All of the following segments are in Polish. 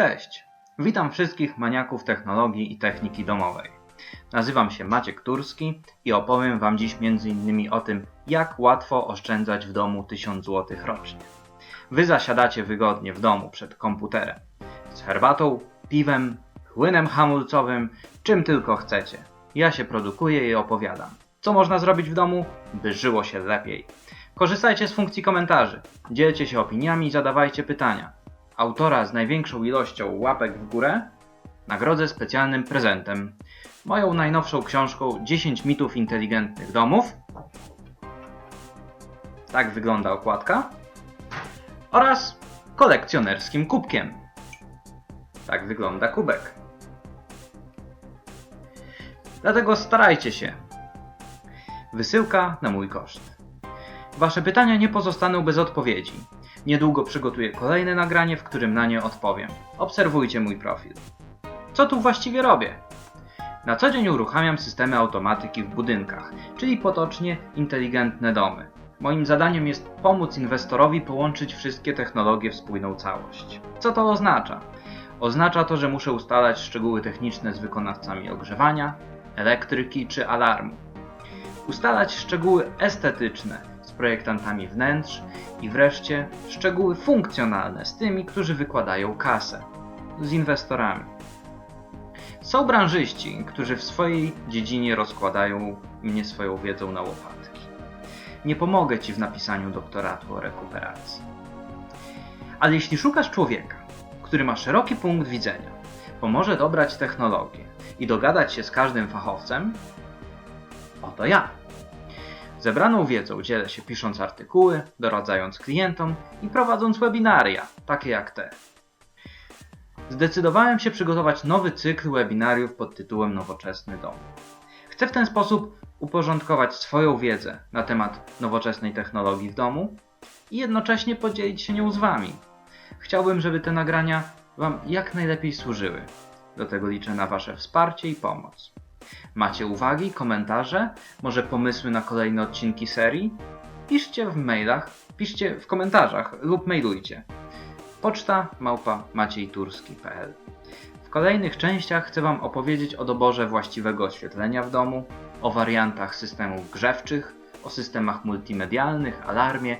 Cześć! Witam wszystkich maniaków technologii i techniki domowej. Nazywam się Maciek Turski i opowiem Wam dziś m.in. o tym, jak łatwo oszczędzać w domu 1000 zł rocznie. Wy zasiadacie wygodnie w domu przed komputerem z herbatą, piwem, płynem hamulcowym, czym tylko chcecie. Ja się produkuję i opowiadam. Co można zrobić w domu, by żyło się lepiej? Korzystajcie z funkcji komentarzy, dzielcie się opiniami i zadawajcie pytania. Autora z największą ilością łapek w górę nagrodzę specjalnym prezentem. Moją najnowszą książką 10 mitów inteligentnych domów. Tak wygląda okładka. Oraz kolekcjonerskim kubkiem. Tak wygląda kubek. Dlatego starajcie się. Wysyłka na mój koszt. Wasze pytania nie pozostaną bez odpowiedzi. Niedługo przygotuję kolejne nagranie, w którym na nie odpowiem. Obserwujcie mój profil. Co tu właściwie robię? Na co dzień uruchamiam systemy automatyki w budynkach, czyli potocznie inteligentne domy. Moim zadaniem jest pomóc inwestorowi połączyć wszystkie technologie w spójną całość. Co to oznacza? Oznacza to, że muszę ustalać szczegóły techniczne z wykonawcami ogrzewania, elektryki czy alarmu. Ustalać szczegóły estetyczne projektantami wnętrz i wreszcie szczegóły funkcjonalne z tymi, którzy wykładają kasę z inwestorami. Są branżyści, którzy w swojej dziedzinie rozkładają mnie swoją wiedzą na łopatki. Nie pomogę Ci w napisaniu doktoratu o rekuperacji. Ale jeśli szukasz człowieka, który ma szeroki punkt widzenia, pomoże dobrać technologię i dogadać się z każdym fachowcem, oto ja. Zebraną wiedzą dzielę się pisząc artykuły, doradzając klientom i prowadząc webinaria, takie jak te. Zdecydowałem się przygotować nowy cykl webinariów pod tytułem Nowoczesny Dom. Chcę w ten sposób uporządkować swoją wiedzę na temat nowoczesnej technologii w domu i jednocześnie podzielić się nią z Wami. Chciałbym, żeby te nagrania Wam jak najlepiej służyły. Do tego liczę na Wasze wsparcie i pomoc. Macie uwagi, komentarze, może pomysły na kolejne odcinki serii? Piszcie w mailach, piszcie w komentarzach lub mailujcie. Poczta małpa maciejturski.pl W kolejnych częściach chcę Wam opowiedzieć o doborze właściwego oświetlenia w domu, o wariantach systemów grzewczych, o systemach multimedialnych, alarmie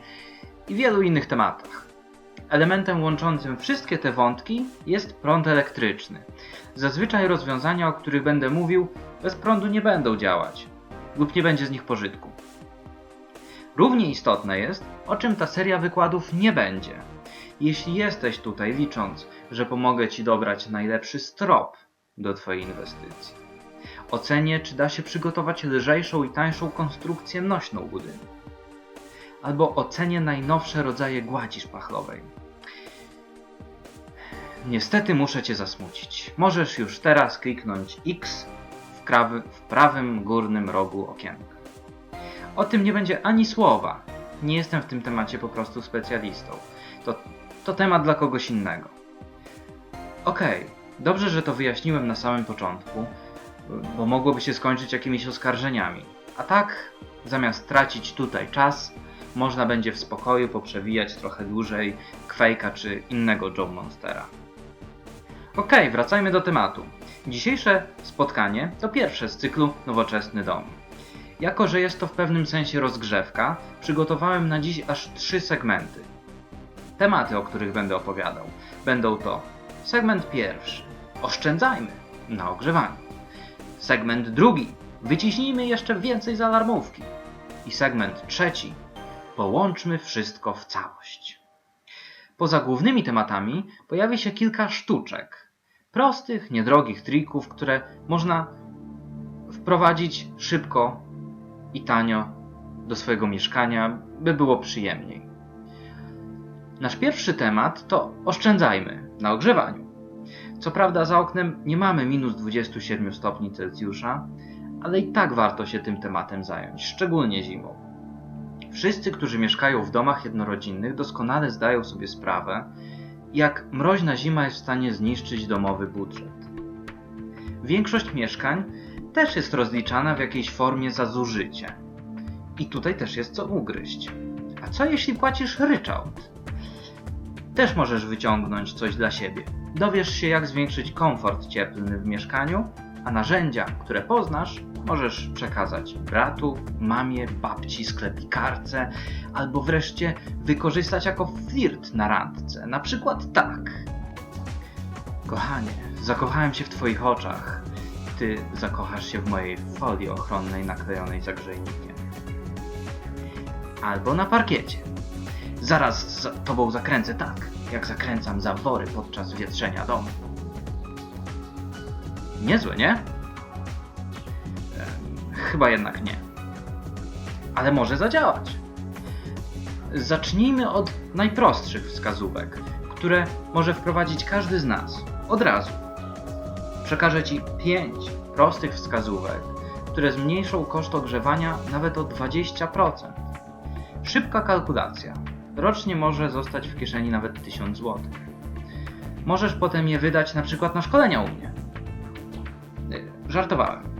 i wielu innych tematach. Elementem łączącym wszystkie te wątki jest prąd elektryczny. Zazwyczaj rozwiązania, o których będę mówił, bez prądu nie będą działać lub nie będzie z nich pożytku. Równie istotne jest, o czym ta seria wykładów nie będzie. Jeśli jesteś tutaj licząc, że pomogę Ci dobrać najlepszy strop do Twojej inwestycji, ocenię, czy da się przygotować lżejszą i tańszą konstrukcję nośną budynku, albo ocenię najnowsze rodzaje gładzi szpachlowej. Niestety muszę Cię zasmucić. Możesz już teraz kliknąć X w, w prawym górnym rogu okienka. O tym nie będzie ani słowa. Nie jestem w tym temacie po prostu specjalistą. To, to temat dla kogoś innego. Okej, dobrze, że to wyjaśniłem na samym początku, bo mogłoby się skończyć jakimiś oskarżeniami. A tak, zamiast tracić tutaj czas, można będzie w spokoju poprzewijać trochę dłużej Quake'a czy innego Joe Monstera. Okej, wracajmy do tematu. Dzisiejsze spotkanie to pierwsze z cyklu Nowoczesny Dom. Jako, że jest to w pewnym sensie rozgrzewka, przygotowałem na dziś aż trzy segmenty. Tematy, o których będę opowiadał, będą to segment pierwszy oszczędzajmy na ogrzewaniu, segment drugi wyciśnijmy jeszcze więcej z alarmówki i segment trzeci połączmy wszystko w całość. Poza głównymi tematami pojawi się kilka sztuczek. Prostych, niedrogich trików, które można wprowadzić szybko i tanio do swojego mieszkania, by było przyjemniej. Nasz pierwszy temat to oszczędzajmy na ogrzewaniu. Co prawda za oknem nie mamy minus 27 stopni Celsjusza, ale i tak warto się tym tematem zająć, szczególnie zimą. Wszyscy, którzy mieszkają w domach jednorodzinnych, doskonale zdają sobie sprawę, jak mroźna zima jest w stanie zniszczyć domowy budżet. Większość mieszkań też jest rozliczana w jakiejś formie za zużycie. I tutaj też jest co ugryźć. A co jeśli płacisz ryczałt? też możesz wyciągnąć coś dla siebie. Dowiesz się, jak zwiększyć komfort cieplny w mieszkaniu, a narzędzia, które poznasz, możesz przekazać bratu, mamie, babci, sklepikarce, albo wreszcie wykorzystać jako flirt na randce. Na przykład tak. Kochanie, zakochałem się w Twoich oczach. Ty zakochasz się w mojej folii ochronnej naklejonej za grzejnikiem. Albo na parkiecie. Zaraz za tobą zakręcę tak, jak zakręcam zawory podczas wietrzenia domu. Niezłe, nie? Chyba jednak nie. Ale może zadziałać. Zacznijmy od najprostszych wskazówek, które może wprowadzić każdy z nas od razu. Przekażę Ci 5 prostych wskazówek, które zmniejszą koszt ogrzewania nawet o 20%. Szybka kalkulacja. Rocznie może zostać w kieszeni nawet 1000 zł. Możesz potem je wydać na przykład na szkolenia u mnie. Y, Żartowałem.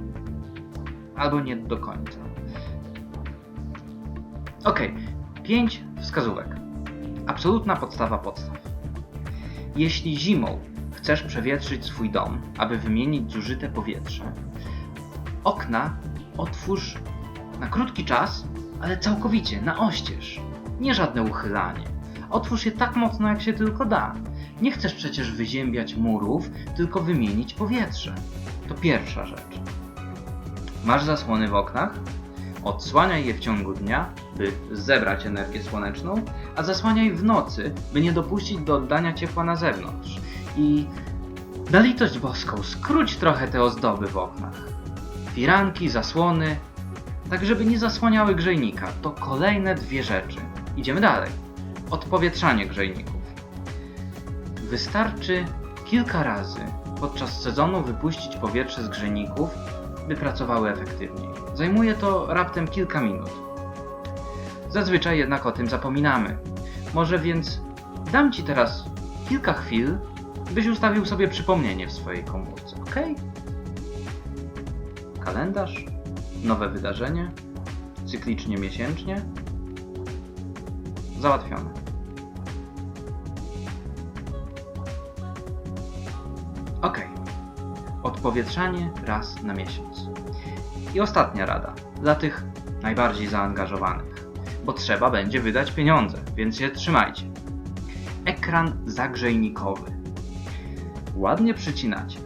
Albo nie do końca. Ok, 5 wskazówek. Absolutna podstawa podstaw. Jeśli zimą chcesz przewietrzyć swój dom, aby wymienić zużyte powietrze, okna otwórz na krótki czas, ale całkowicie, na oścież. Nie żadne uchylanie. Otwórz je tak mocno, jak się tylko da. Nie chcesz przecież wyziębiać murów, tylko wymienić powietrze. To pierwsza rzecz. Masz zasłony w oknach? Odsłaniaj je w ciągu dnia, by zebrać energię słoneczną, a zasłaniaj w nocy, by nie dopuścić do oddania ciepła na zewnątrz. I na litość boską, skróć trochę te ozdoby w oknach. Firanki, zasłony, tak żeby nie zasłaniały grzejnika. To kolejne dwie rzeczy. Idziemy dalej. Odpowietrzanie grzejników. Wystarczy kilka razy podczas sezonu wypuścić powietrze z grzejników, by pracowały efektywniej. Zajmuje to raptem kilka minut. Zazwyczaj jednak o tym zapominamy. Może więc dam Ci teraz kilka chwil, byś ustawił sobie przypomnienie w swojej komórce, ok? Kalendarz, nowe wydarzenie, cyklicznie miesięcznie. Załatwione. Odpowietrzanie raz na miesiąc. I ostatnia rada dla tych najbardziej zaangażowanych, bo trzeba będzie wydać pieniądze, więc się trzymajcie. Ekran zagrzejnikowy. Ładnie przycinacie,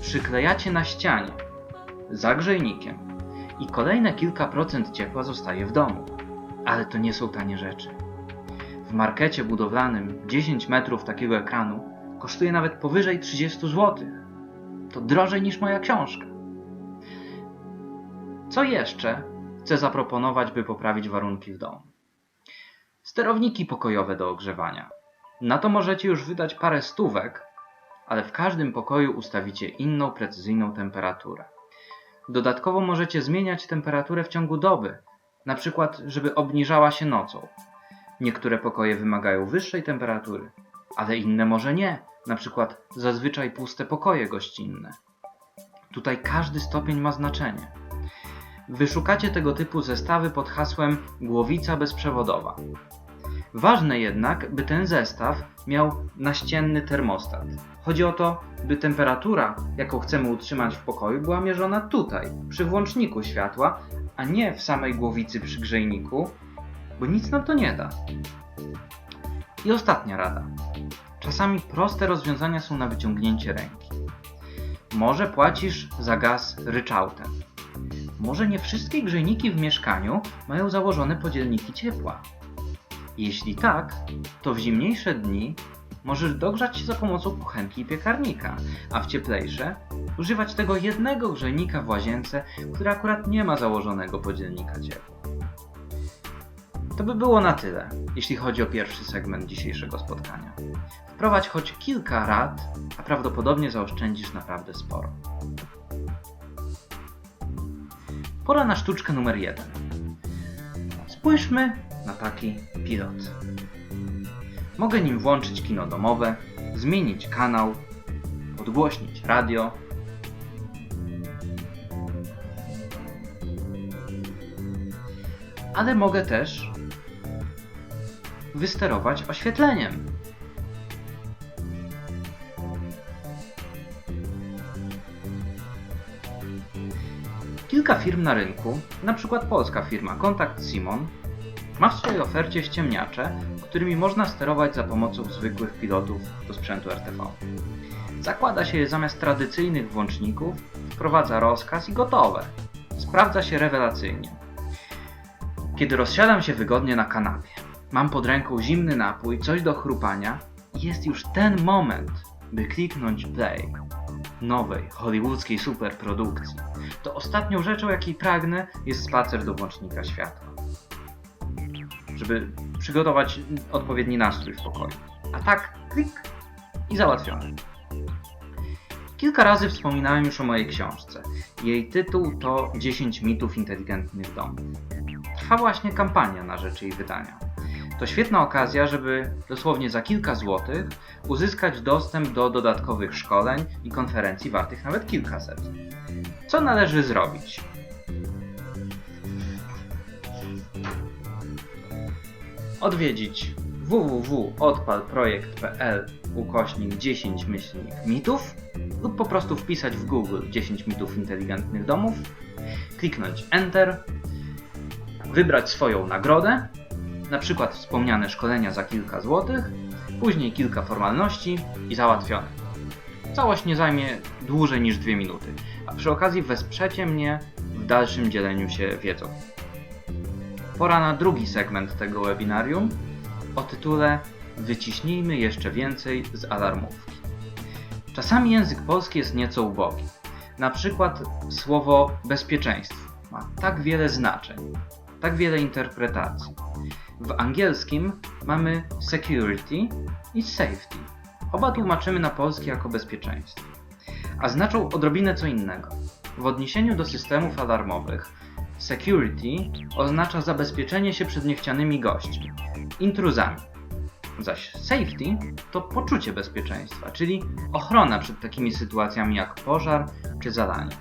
przyklejacie na ścianie, za grzejnikiem i kolejne kilka procent ciepła zostaje w domu. Ale to nie są tanie rzeczy. W markecie budowlanym 10 metrów takiego ekranu kosztuje nawet powyżej 30 zł. To drożej niż moja książka. Co jeszcze chcę zaproponować, by poprawić warunki w domu? Sterowniki pokojowe do ogrzewania. Na to możecie już wydać parę stówek, ale w każdym pokoju ustawicie inną precyzyjną temperaturę. Dodatkowo możecie zmieniać temperaturę w ciągu doby, na przykład, żeby obniżała się nocą. Niektóre pokoje wymagają wyższej temperatury, ale inne może nie, na przykład zazwyczaj puste pokoje gościnne. Tutaj każdy stopień ma znaczenie. Wyszukacie tego typu zestawy pod hasłem głowica bezprzewodowa. Ważne jednak, by ten zestaw miał naścienny termostat. Chodzi o to, by temperatura, jaką chcemy utrzymać w pokoju, była mierzona tutaj, przy włączniku światła, a nie w samej głowicy przy grzejniku, bo nic nam to nie da. I ostatnia rada. Czasami proste rozwiązania są na wyciągnięcie ręki. Może płacisz za gaz ryczałtem. Może nie wszystkie grzejniki w mieszkaniu mają założone podzielniki ciepła. Jeśli tak, to w zimniejsze dni możesz dogrzać się za pomocą kuchenki i piekarnika, a w cieplejsze używać tego jednego grzejnika w łazience, który akurat nie ma założonego podzielnika ciepła. To by było na tyle, jeśli chodzi o pierwszy segment dzisiejszego spotkania. Wprowadź choć kilka rad, a prawdopodobnie zaoszczędzisz naprawdę sporo. Pora na sztuczkę numer jeden. Spójrzmy na taki pilot. Mogę nim włączyć kino domowe, zmienić kanał, podgłośnić radio. Ale mogę też wysterować oświetleniem. Kilka firm na rynku, przykład polska firma Kontakt Simon, ma w swojej ofercie ściemniacze, którymi można sterować za pomocą zwykłych pilotów do sprzętu RTV. Zakłada się je zamiast tradycyjnych włączników, wprowadza rozkaz i gotowe. Sprawdza się rewelacyjnie. Kiedy rozsiadam się wygodnie na kanapie, mam pod ręką zimny napój, coś do chrupania i jest już ten moment, by kliknąć play nowej, hollywoodzkiej superprodukcji, to ostatnią rzeczą, jakiej pragnę, jest spacer do włącznika światła. Żeby przygotować odpowiedni nastrój w pokoju. A tak, klik i załatwione. Kilka razy wspominałem już o mojej książce. Jej tytuł to 10 mitów inteligentnych domów. Trwa właśnie kampania na rzecz jej wydania. To świetna okazja, żeby dosłownie za kilka złotych uzyskać dostęp do dodatkowych szkoleń i konferencji wartych nawet kilkaset. Co należy zrobić? Odwiedzić www.odpalprojekt.pl ukośnik 10 myślnik mitów lub po prostu wpisać w Google 10 mitów inteligentnych domów, kliknąć Enter, wybrać swoją nagrodę, na przykład wspomniane szkolenia za kilka złotych, później kilka formalności i załatwione. Całość nie zajmie dłużej niż dwie minuty, a przy okazji wesprzecie mnie w dalszym dzieleniu się wiedzą. Pora na drugi segment tego webinarium o tytule Wyciśnijmy jeszcze więcej z alarmówki. Czasami język polski jest nieco ubogi. Na przykład słowo bezpieczeństwo ma tak wiele znaczeń, tak wiele interpretacji. W angielskim mamy security i safety. Oba tłumaczymy na polski jako bezpieczeństwo. A znaczą odrobinę co innego. W odniesieniu do systemów alarmowych, security oznacza zabezpieczenie się przed niechcianymi gośćmi, intruzami. Zaś safety to poczucie bezpieczeństwa, czyli ochrona przed takimi sytuacjami jak pożar czy zalanie.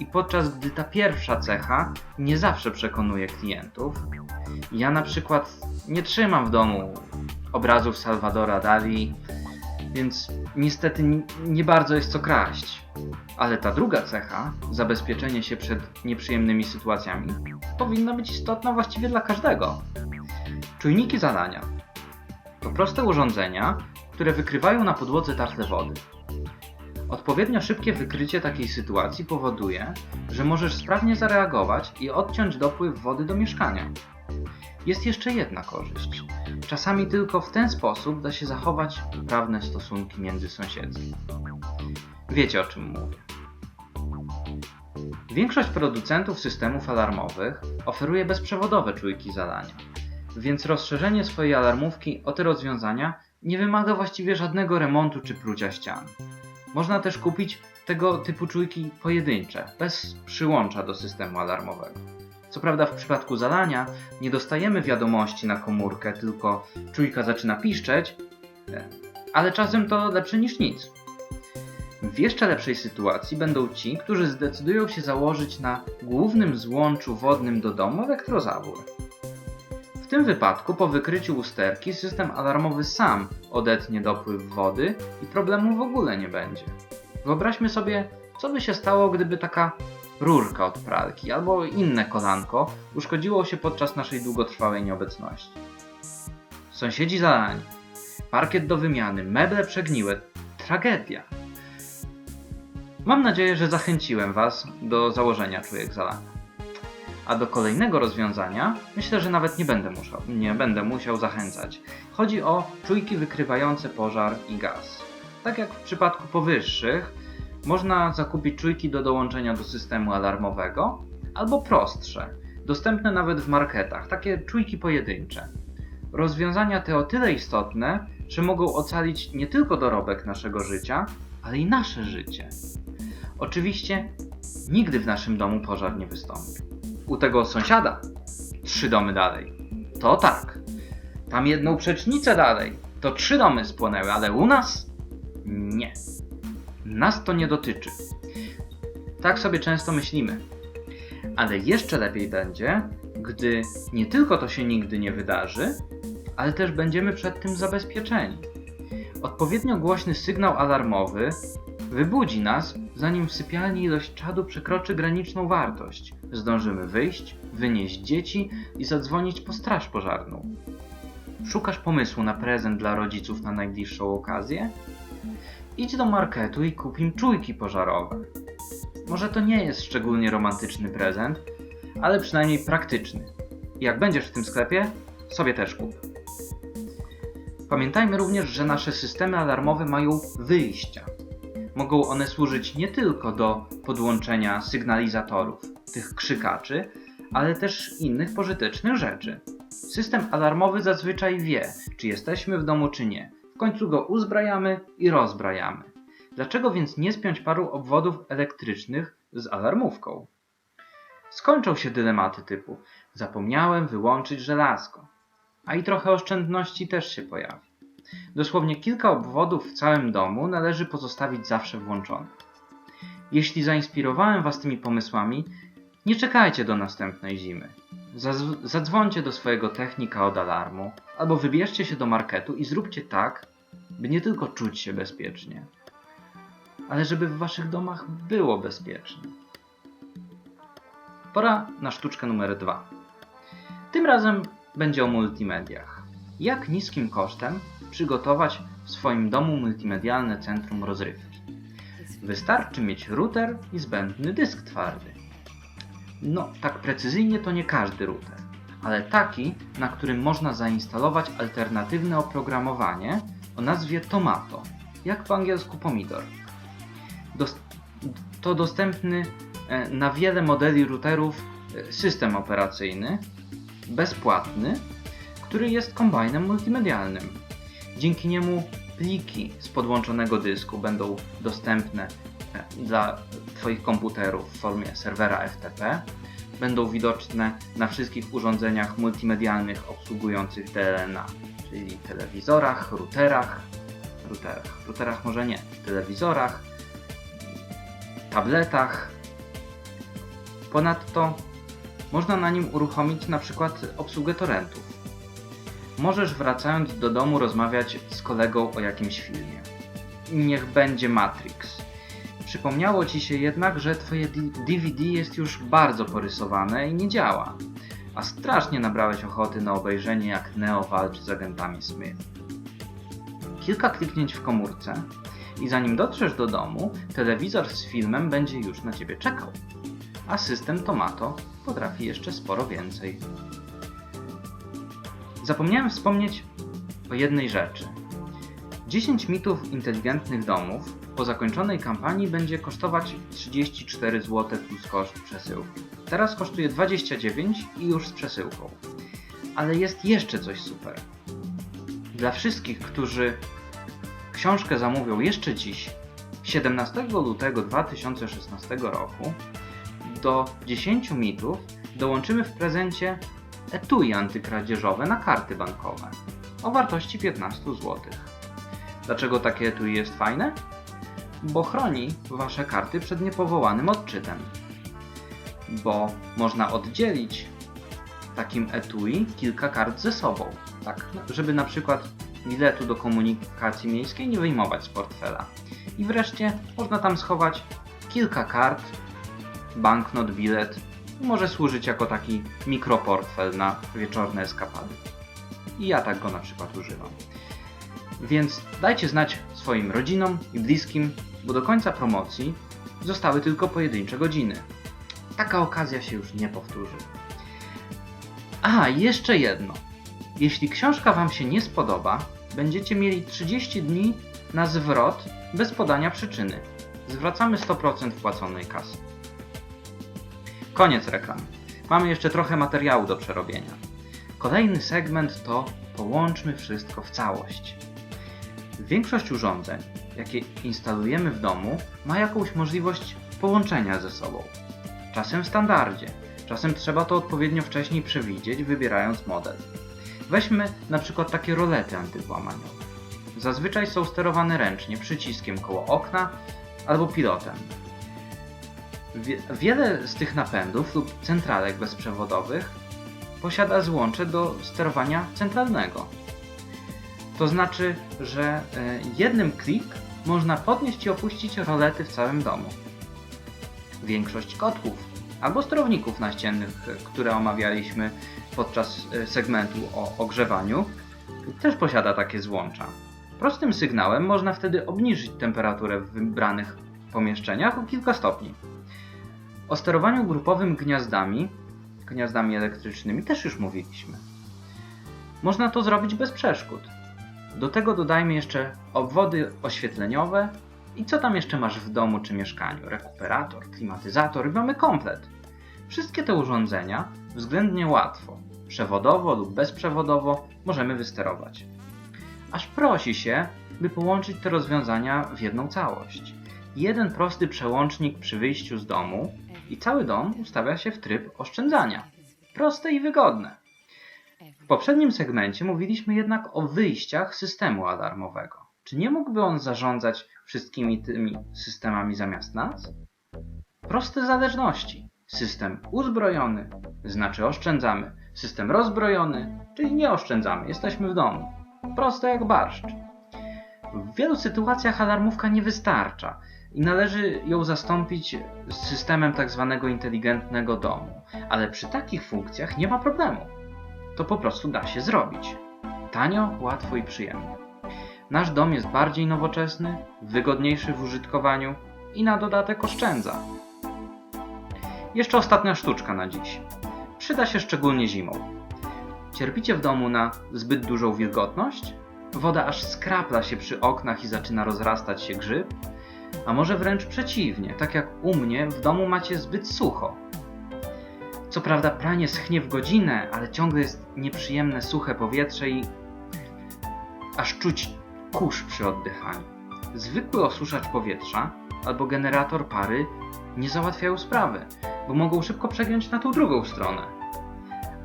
I podczas gdy ta pierwsza cecha nie zawsze przekonuje klientów, ja na przykład nie trzymam w domu obrazów Salvadora Dali, więc niestety nie- bardzo jest co kraść. Ale ta druga cecha, zabezpieczenie się przed nieprzyjemnymi sytuacjami, powinna być istotna właściwie dla każdego. Czujniki zalania to proste urządzenia, które wykrywają na podłodze tafle wody. Odpowiednio szybkie wykrycie takiej sytuacji powoduje, że możesz sprawnie zareagować i odciąć dopływ wody do mieszkania. Jest jeszcze jedna korzyść. Czasami tylko w ten sposób da się zachować poprawne stosunki międzysąsiedzkie. Wiecie o czym mówię. Większość producentów systemów alarmowych oferuje bezprzewodowe czujki zalania, więc rozszerzenie swojej alarmówki o te rozwiązania nie wymaga właściwie żadnego remontu czy prucia ścian. Można też kupić tego typu czujki pojedyncze, bez przyłącza do systemu alarmowego. Co prawda w przypadku zalania nie dostajemy wiadomości na komórkę, tylko czujka zaczyna piszczeć, e, ale czasem to lepsze niż nic. W jeszcze lepszej sytuacji będą ci, którzy zdecydują się założyć na głównym złączu wodnym do domu elektrozawór. Tym wypadku po wykryciu usterki system alarmowy sam odetnie dopływ wody i problemu w ogóle nie będzie. Wyobraźmy sobie, co by się stało, gdyby taka rurka od pralki albo inne kolanko uszkodziło się podczas naszej długotrwałej nieobecności. Sąsiedzi zalani, parkiet do wymiany, meble przegniłe, tragedia. Mam nadzieję, że zachęciłem Was do założenia czujek zalania. A do kolejnego rozwiązania myślę, że nawet nie będę musiał, nie będę musiał zachęcać. Chodzi o czujki wykrywające pożar i gaz. Tak jak w przypadku powyższych, można zakupić czujki do dołączenia do systemu alarmowego albo prostsze, dostępne nawet w marketach, takie czujki pojedyncze. Rozwiązania te o tyle istotne, że mogą ocalić nie tylko dorobek naszego życia, ale i nasze życie. Oczywiście nigdy w naszym domu pożar nie wystąpi. U tego sąsiada, trzy domy dalej, to tak. Tam jedną przecznicę dalej, to trzy domy spłonęły, ale u nas nie. Nas to nie dotyczy. Tak sobie często myślimy. Ale jeszcze lepiej będzie, gdy nie tylko to się nigdy nie wydarzy, ale też będziemy przed tym zabezpieczeni. Odpowiednio głośny sygnał alarmowy Wybudzi nas, zanim w sypialni ilość czadu przekroczy graniczną wartość. Zdążymy wyjść, wynieść dzieci i zadzwonić po straż pożarną. Szukasz pomysłu na prezent dla rodziców na najbliższą okazję? Idź do marketu i kup im czujki pożarowe. Może to nie jest szczególnie romantyczny prezent, ale przynajmniej praktyczny. Jak będziesz w tym sklepie, sobie też kup. Pamiętajmy również, że nasze systemy alarmowe mają wyjścia. Mogą one służyć nie tylko do podłączenia sygnalizatorów, tych krzykaczy, ale też innych pożytecznych rzeczy. System alarmowy zazwyczaj wie, czy jesteśmy w domu, czy nie. W końcu go uzbrajamy i rozbrajamy. Dlaczego więc nie spiąć paru obwodów elektrycznych z alarmówką? Skończą się dylematy typu zapomniałem wyłączyć żelazko, a i trochę oszczędności też się pojawi. Dosłownie kilka obwodów w całym domu należy pozostawić zawsze włączonych. Jeśli zainspirowałem Was tymi pomysłami, nie czekajcie do następnej zimy. Zadzwońcie do swojego technika od alarmu, albo wybierzcie się do marketu i zróbcie tak, by nie tylko czuć się bezpiecznie, ale żeby w Waszych domach było bezpiecznie. Pora na sztuczkę numer dwa. Tym razem będzie o multimediach. Jak niskim kosztem przygotować w swoim domu multimedialne centrum rozrywki? Wystarczy mieć router i zbędny dysk twardy. No, tak precyzyjnie to nie każdy router, ale taki, na którym można zainstalować alternatywne oprogramowanie o nazwie Tomato, jak po angielsku pomidor. Dos- to dostępny e, na wiele modeli routerów e, system operacyjny, bezpłatny, który jest kombajnem multimedialnym. Dzięki niemu pliki z podłączonego dysku będą dostępne e, dla Twoich komputerów w formie serwera FTP, będą widoczne na wszystkich urządzeniach multimedialnych obsługujących DLNA, czyli telewizorach, routerach, routerach, routerach może nie, telewizorach, tabletach. Ponadto można na nim uruchomić na przykład obsługę torrentów. Możesz wracając do domu rozmawiać z kolegą o jakimś filmie. Niech będzie Matrix. Przypomniało ci się jednak, że twoje DVD jest już bardzo porysowane i nie działa. A strasznie nabrałeś ochoty na obejrzenie jak Neo walczy z agentami Smith. Kilka kliknięć w komórce i zanim dotrzesz do domu, telewizor z filmem będzie już na ciebie czekał. A system Tomato potrafi jeszcze sporo więcej. Zapomniałem wspomnieć o jednej rzeczy. 10 mitów inteligentnych domów po zakończonej kampanii będzie kosztować 34 zł plus koszt przesyłki. Teraz kosztuje 29 i już z przesyłką. Ale jest jeszcze coś super. Dla wszystkich, którzy książkę zamówią jeszcze dziś, 17 lutego 2016 roku, do 10 mitów dołączymy w prezencie etui antykradzieżowe na karty bankowe o wartości 15 zł. Dlaczego takie etui jest fajne? Bo chroni Wasze karty przed niepowołanym odczytem. Bo można oddzielić takim etui kilka kart ze sobą. Tak, żeby na przykład biletu do komunikacji miejskiej nie wyjmować z portfela. I wreszcie można tam schować kilka kart, banknot, bilet. Może służyć jako taki mikroportfel na wieczorne eskapady. I ja tak go na przykład używam. Więc dajcie znać swoim rodzinom i bliskim, bo do końca promocji zostały tylko pojedyncze godziny. Taka okazja się już nie powtórzy. A, jeszcze jedno. Jeśli książka Wam się nie spodoba, będziecie mieli 30 dni na zwrot bez podania przyczyny. Zwracamy 100% wpłaconej kasy. Koniec reklam. Mamy jeszcze trochę materiału do przerobienia. Kolejny segment to połączmy wszystko w całość. Większość urządzeń, jakie instalujemy w domu, ma jakąś możliwość połączenia ze sobą. Czasem w standardzie, czasem trzeba to odpowiednio wcześniej przewidzieć, wybierając model. Weźmy na przykład takie rolety antywłamaniowe. Zazwyczaj są sterowane ręcznie przyciskiem koło okna albo pilotem. Wie, wiele z tych napędów lub centralek bezprzewodowych posiada złącze do sterowania centralnego. To znaczy, że e, jednym klik można podnieść i opuścić rolety w całym domu. Większość kotłów albo sterowników naściennych, które omawialiśmy podczas e, segmentu o ogrzewaniu, też posiada takie złącza. Prostym sygnałem można wtedy obniżyć temperaturę w wybranych pomieszczeniach o kilka stopni. O sterowaniu grupowym gniazdami, gniazdami elektrycznymi też już mówiliśmy. Można to zrobić bez przeszkód. Do tego dodajmy jeszcze obwody oświetleniowe i co tam jeszcze masz w domu czy mieszkaniu? Rekuperator, klimatyzator i mamy komplet. Wszystkie te urządzenia względnie łatwo, przewodowo lub bezprzewodowo możemy wysterować. Aż prosi się, by połączyć te rozwiązania w jedną całość. Jeden prosty przełącznik przy wyjściu z domu i cały dom ustawia się w tryb oszczędzania. Proste i wygodne. W poprzednim segmencie mówiliśmy jednak o wyjściach systemu alarmowego. Czy nie mógłby on zarządzać wszystkimi tymi systemami zamiast nas? Proste zależności. System uzbrojony znaczy oszczędzamy. System rozbrojony, czyli nie oszczędzamy, jesteśmy w domu. Proste jak barszcz. W wielu sytuacjach alarmówka nie wystarcza i należy ją zastąpić systemem tzw. inteligentnego domu, ale przy takich funkcjach nie ma problemu. To po prostu da się zrobić. Tanio, łatwo i przyjemnie. Nasz dom jest bardziej nowoczesny, wygodniejszy w użytkowaniu i na dodatek oszczędza. Jeszcze ostatnia sztuczka na dziś. Przyda się szczególnie zimą. Cierpicie w domu na zbyt dużą wilgotność? Woda aż skrapla się przy oknach i zaczyna rozrastać się grzyb? A może wręcz przeciwnie, tak jak u mnie w domu macie zbyt sucho. Co prawda pranie schnie w godzinę, ale ciągle jest nieprzyjemne suche powietrze i aż czuć kurz przy oddychaniu. Zwykły osuszacz powietrza albo generator pary nie załatwiają sprawy, bo mogą szybko przegiąć na tą drugą stronę.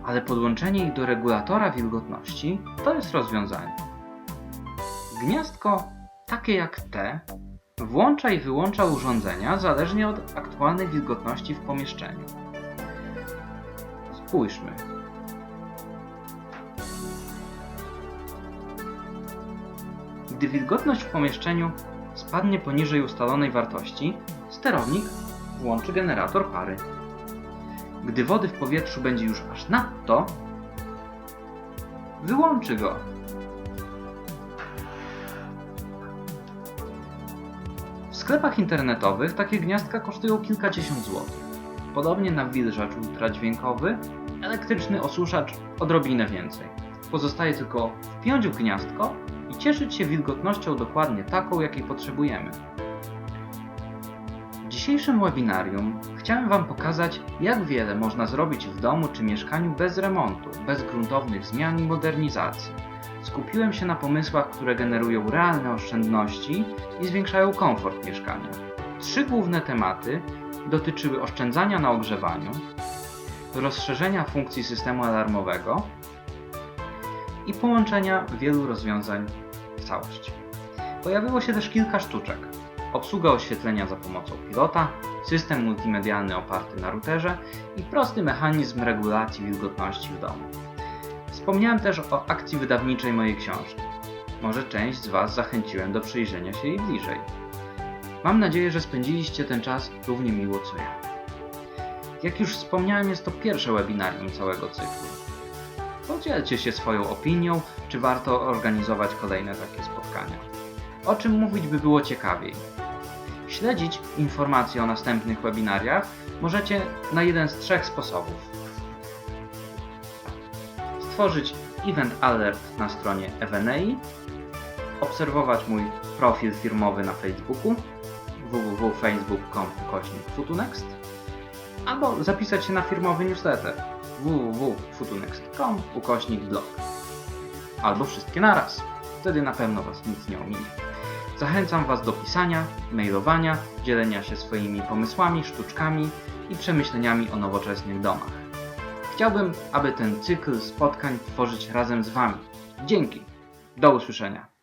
Ale podłączenie ich do regulatora wilgotności to jest rozwiązanie. Gniazdko, takie jak te, włącza i wyłącza urządzenia zależnie od aktualnej wilgotności w pomieszczeniu. Spójrzmy. Gdy wilgotność w pomieszczeniu spadnie poniżej ustalonej wartości, sterownik włączy generator pary. Gdy wody w powietrzu będzie już aż nadto, wyłączy go. Sklepach internetowych takie gniazdka kosztują kilkadziesiąt złotych. Podobnie nawilżacz ultradźwiękowy, elektryczny osuszacz odrobinę więcej. Pozostaje tylko wpiąć w gniazdko i cieszyć się wilgotnością dokładnie taką, jakiej potrzebujemy. W dzisiejszym webinarium chciałem Wam pokazać, jak wiele można zrobić w domu czy mieszkaniu bez remontu, bez gruntownych zmian i modernizacji. Skupiłem się na pomysłach, które generują realne oszczędności i zwiększają komfort mieszkania. Trzy główne tematy dotyczyły oszczędzania na ogrzewaniu, rozszerzenia funkcji systemu alarmowego i połączenia wielu rozwiązań w całość. Pojawiło się też kilka sztuczek. Obsługa oświetlenia za pomocą pilota, system multimedialny oparty na routerze i prosty mechanizm regulacji wilgotności w domu. Wspomniałem też o akcji wydawniczej mojej książki. Może część z Was zachęciłem do przyjrzenia się jej bliżej. Mam nadzieję, że spędziliście ten czas równie miło co ja. Jak już wspomniałem, jest to pierwsze webinarium całego cyklu. Podzielcie się swoją opinią, czy warto organizować kolejne takie spotkania. O czym mówić by było ciekawiej? Śledzić informacje o następnych webinariach możecie na jeden z trzech sposobów. Stworzyć event alert na stronie Evenei, obserwować mój profil firmowy na Facebooku www.facebook.com futunext albo zapisać się na firmowy newsletter www.futunext.com ukośnik blog albo wszystkie naraz. Wtedy na pewno Was nic nie ominie. Zachęcam Was do pisania, mailowania, dzielenia się swoimi pomysłami, sztuczkami i przemyśleniami o nowoczesnych domach. Chciałbym, aby ten cykl spotkań tworzyć razem z Wami. Dzięki. Do usłyszenia.